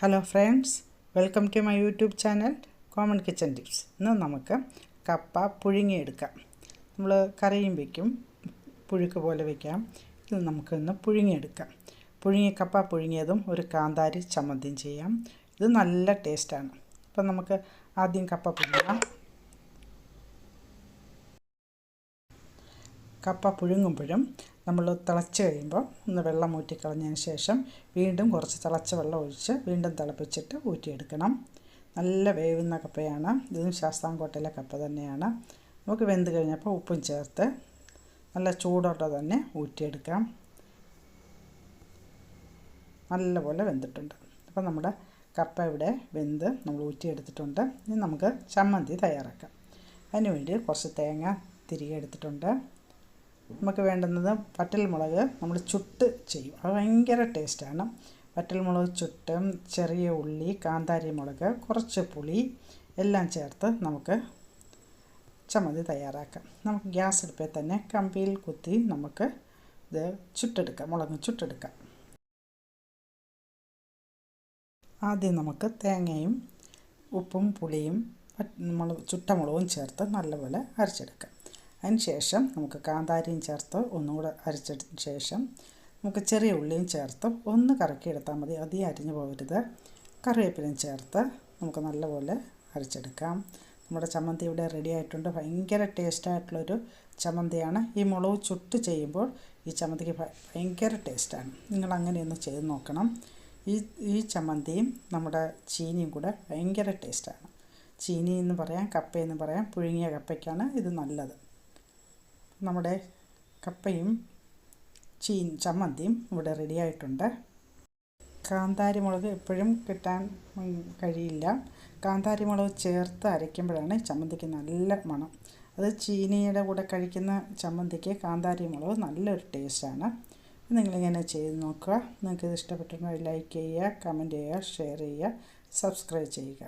Hello friends welcome to my YouTube channel common kitchen tips ഇന്ന് നമുക്ക് കപ്പ പുഴുങ്ങിയെടുക്കാം. നമ്മൾ കറിയും വയ്ക്കും പുഴുക്ക് പോലെ വയ്ക്കാം ഇത് നമുക്കിന്ന് പുഴുങ്ങിയെടുക്കാം. പുഴുങ്ങിയ കപ്പ പുഴുങ്ങിയതും ഒരു കാന്താരി ചമ്മന്തിയും ചെയ്യാം. ഇത് നല്ല ടേസ്റ്റാണ് അപ്പം നമുക്ക് ആദ്യം കപ്പ പുഴുങ്ങാം. കപ്പ പുഴുങ്ങുമ്പോഴും നമ്മൾ തിളച്ച് കഴിയുമ്പോൾ ഒന്ന് വെള്ളം ഊറ്റിക്കളഞ്ഞതിന് ശേഷം വീണ്ടും കുറച്ച് തിളച്ച വെള്ളം ഒഴിച്ച് വീണ്ടും തിളപ്പിച്ചിട്ട് ഊറ്റിയെടുക്കണം. നല്ല വേവുന്ന കപ്പയാണ്. ഇതും ശാസ്താംകോട്ടയിലെ കപ്പ തന്നെയാണ്. നമുക്ക് വെന്ത് കഴിഞ്ഞപ്പോൾ ഉപ്പും ചേർത്ത് നല്ല ചൂടോടെ തന്നെ ഊറ്റിയെടുക്കാം. നല്ലപോലെ വെന്തിട്ടുണ്ട്. അപ്പോൾ നമ്മുടെ കപ്പ ഇവിടെ വെന്ത് നമ്മൾ ഊറ്റിയെടുത്തിട്ടുണ്ട്. ഇനി നമുക്ക് ചമ്മന്തി തയ്യാറാക്കാം. അതിനുവേണ്ടി കുറച്ച് തേങ്ങ തിരികെ എടുത്തിട്ടുണ്ട്. നമുക്ക് വേണ്ടുന്നത് വറ്റൽമുളക് നമ്മൾ ചുട്ട് ചെയ്യും. അത് ഭയങ്കര ടേസ്റ്റാണ്. വറ്റൽമുളക് ചുട്ട് ചെറിയ ഉള്ളി കാന്താരി മുളക് കുറച്ച് പുളി എല്ലാം ചേർത്ത് നമുക്ക് ചമ്മന്തി തയ്യാറാക്കാം. നമുക്ക് ഗ്യാസ് അടുപ്പിൽ തന്നെ കമ്പിയിൽ കുത്തി നമുക്ക് ഇത് ചുട്ടെടുക്കാം. മുളക് ചുട്ടെടുക്കാം. ആദ്യം നമുക്ക് തേങ്ങയും ഉപ്പും പുളിയും മുളക് ചുട്ടമുളകും ചേർത്ത് നല്ലപോലെ അരച്ചെടുക്കാം. അതിന് ശേഷം നമുക്ക് കാന്താരിയും ചേർത്ത് ഒന്നുകൂടെ അരച്ചെടുത്ത ശേഷം നമുക്ക് ചെറിയ ഉള്ളിയും ചേർത്ത് ഒന്ന് കറക്കിയെടുത്താൽ മതി. അധികം അരിഞ്ഞു പോകരുത്. കറിവേപ്പിലയും ചേർത്ത് നമുക്ക് നല്ലപോലെ അരച്ചെടുക്കാം. നമ്മുടെ ചമ്മന്തി ഇവിടെ റെഡി ആയിട്ടുണ്ട്. ഭയങ്കര ടേസ്റ്റായിട്ടുള്ളൊരു ചമ്മന്തിയാണ്. ഈ മുളക് ചുട്ട് ചെയ്യുമ്പോൾ ഈ ചമ്മന്തിക്ക് ഭയങ്കര ടേസ്റ്റാണ് നിങ്ങൾ അങ്ങനെയൊന്ന് ചെയ്ത് നോക്കണം. ഈ ഈ ചമ്മന്തിയും നമ്മുടെ ചീനിയും കൂടെ ഭയങ്കര ടേസ്റ്റാണ് ചീനി എന്ന് പറയാം കപ്പയെന്ന് പറയാം പുഴുങ്ങിയ കപ്പയ്ക്കാണ് ഇത് നല്ലത്. നമ്മുടെ കപ്പയും ചീൻ ചമ്മന്തിയും ഇവിടെ റെഡി ആയിട്ടുണ്ട്. കാന്താരി മുളക് എപ്പോഴും കിട്ടാൻ കഴിയില്ല. കാന്താരി മുളക് ചേർത്ത് അരയ്ക്കുമ്പോഴാണ് ചമ്മന്തിക്ക് നല്ല മണം. അത് ചീനിയുടെ കൂടെ കഴിക്കുന്ന ചമ്മന്തിക്ക് കാന്താരി മുളക് നല്ലൊരു ടേസ്റ്റാണ് നിങ്ങളിങ്ങനെ ചെയ്ത് നോക്കുക. നിങ്ങൾക്ക് ഇത് ഇഷ്ടപ്പെട്ടിട്ടുണ്ടെങ്കിൽ ലൈക്ക് ചെയ്യുക കമന്റ് ചെയ്യുക ഷെയർ ചെയ്യുക സബ്സ്ക്രൈബ് ചെയ്യുക.